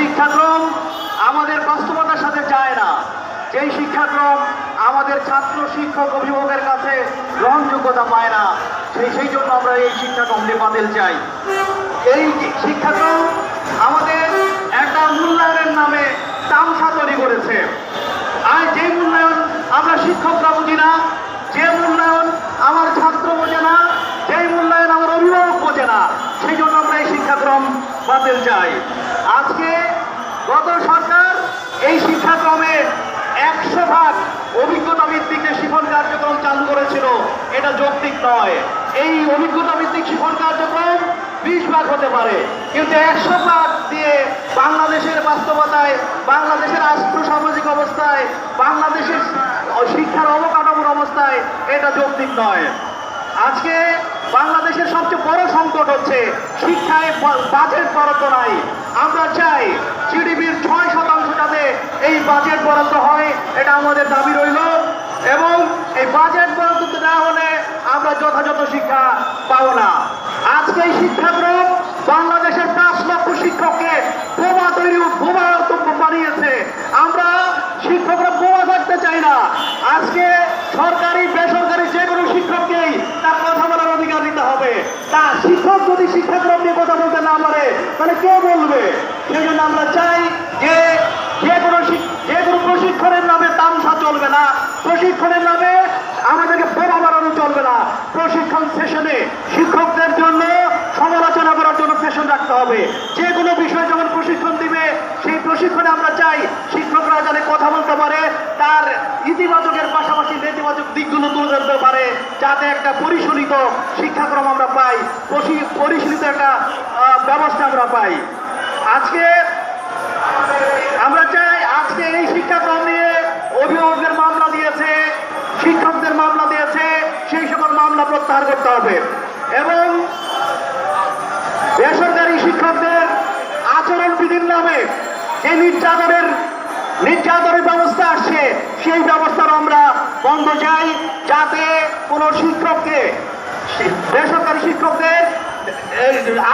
শিক্ষাক্রম আমাদের বাস্তবতার সাথে যায় না। যেই শিক্ষাক্রম আমাদের ছাত্র, শিক্ষক, অভিভাবকের কাছে গ্রহণযোগ্যতা পায় না, সেই সেই জন্য আমরা এই শিক্ষাক্রমটি বাতিল চাই। এই শিক্ষাক্রম আমাদের একটা মূল্যায়নের নামে তামসা তৈরি করেছে আর যে মূল্যায়ন আমরা শিক্ষকরা বুঝি না যে মূল্যায়ন আমার ছাত্র বোঝে না যেই মূল্যায়ন আমার অভিভাবক বোঝে না সেই জন্য আমরা এই শিক্ষাক্রম বাতিল চাই, আজকে গত সরকার এই শিক্ষাক্রমে একশো ভাগ অভিজ্ঞতা ভিত্তিক যে শিখন কার্যক্রম চালু করেছিল, এটা যৌক্তিক নয়। এই অভিজ্ঞতা ভিত্তিক শিখন কার্যক্রম বিশ ভাগ হতে পারে, কিন্তু একশো ভাগ দিয়ে বাংলাদেশের বাস্তবতায়, বাংলাদেশের রাষ্ট্র সামাজিক অবস্থায়, বাংলাদেশের শিক্ষার অবকাঠামোর অবস্থায় এটা যৌক্তিক নয়। আজকে বাংলাদেশের সবচেয়ে বড় সংকট হচ্ছে শিক্ষায় বাজেট বরাদ্দ নাই। আমরা চাই জিডিপির ছয় শতাংশ যাতে এই বাজেট বরাদ্দ হয়, এটা আমাদের দাবি রইল। এবং এই বাজেট বরাদ্দ না হলে আমরা যথাযথ শিক্ষা পাবো না। আজকে এই শিক্ষাক্রম বাংলাদেশের পাঁচ লক্ষ শিক্ষককে বোমা তৈরি বোমা বানিয়েছে। আমরা শিক্ষকরা বোমা থাকতে চাই না। আজকে সরকারি বেসরকারি যে কোনো শিক্ষককেই তার কথা বলার অধিকার দিতে হবে তা শিক্ষক যদি শিক্ষাক্রম নিয়ে কথা বলতে না পারে, তাহলে কে বলবে? সেই জন্য আমরা চাই যে যে কোনো যে কোনো প্রশিক্ষণের নামে তামসা চলবে না। প্রশিক্ষণের নামে আমাদেরকে বোমা বানানো চলবে না। প্রশিক্ষণ সেশনে শিক্ষকদের জন্য সমালোচনা করার জন্য সেশন রাখতে হবে। যে কোনো বিষয় যখন প্রশিক্ষণ দিবে, সেই প্রশিক্ষণে আমরা চাই শিক্ষকরা যাতে কথা বলতে পারে তার ইতিবাচকের পাশাপাশি নেতিবাচক দিকগুলো তুলে ধরতে পারে যাতে একটা পরিশীলিত শিক্ষাক্রম আমরা পাই পরিশীলিত একটা ব্যবস্থা আমরা পাই। আজকে আমরা চাই আজকে এই শিক্ষাক্রম নিয়ে অভিভাবকদের মামলা দিয়েছে, শিক্ষকদের মামলা দিয়েছে, সেই সকল মামলা প্রত্যাহার করতে হবে। এবং বেসরকারি শিক্ষকদের আচরণ বিধির নামে যে নির্যাতনের নির্যাতনের ব্যবস্থা আসছে, সেই ব্যবস্থার আমরা বন্ধ চাই, যাতে কোনো শিক্ষককে, বেসরকারি শিক্ষকদের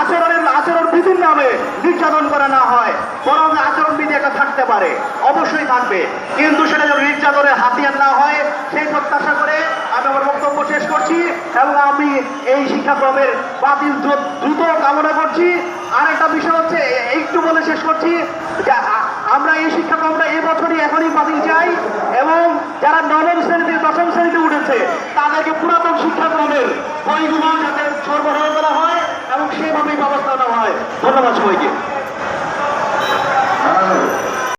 আচরণের, আচরণ বিধির নামে নির্যাতন করা না হয়, বরং আচরণ বিধি একটা থাকতে পারে, অবশ্যই থাকবে। কিন্তু সেটা যেন নির্যাতনের হাতিয়ার না হয়, সেই প্রত্যাশা করে আমি আমার বক্তব্য শেষ করছি এবং আমি এই শিক্ষাক্রমের বাতিল দ্রুত কামনা করছি। আর একটা বিষয় হচ্ছে, একটু বলে শেষ করছি, যে আমরা এই শিক্ষাক্রমটা এবছরই বছরই এখনই বাতিল চাই এবং যারা নবম শিক্ষাক্রমের বইগুলো যাতে সরবরাহ করা হয় এবং সেভাবেই ব্যবস্থা নেওয়া হয়। ধন্যবাদ সবাইকে।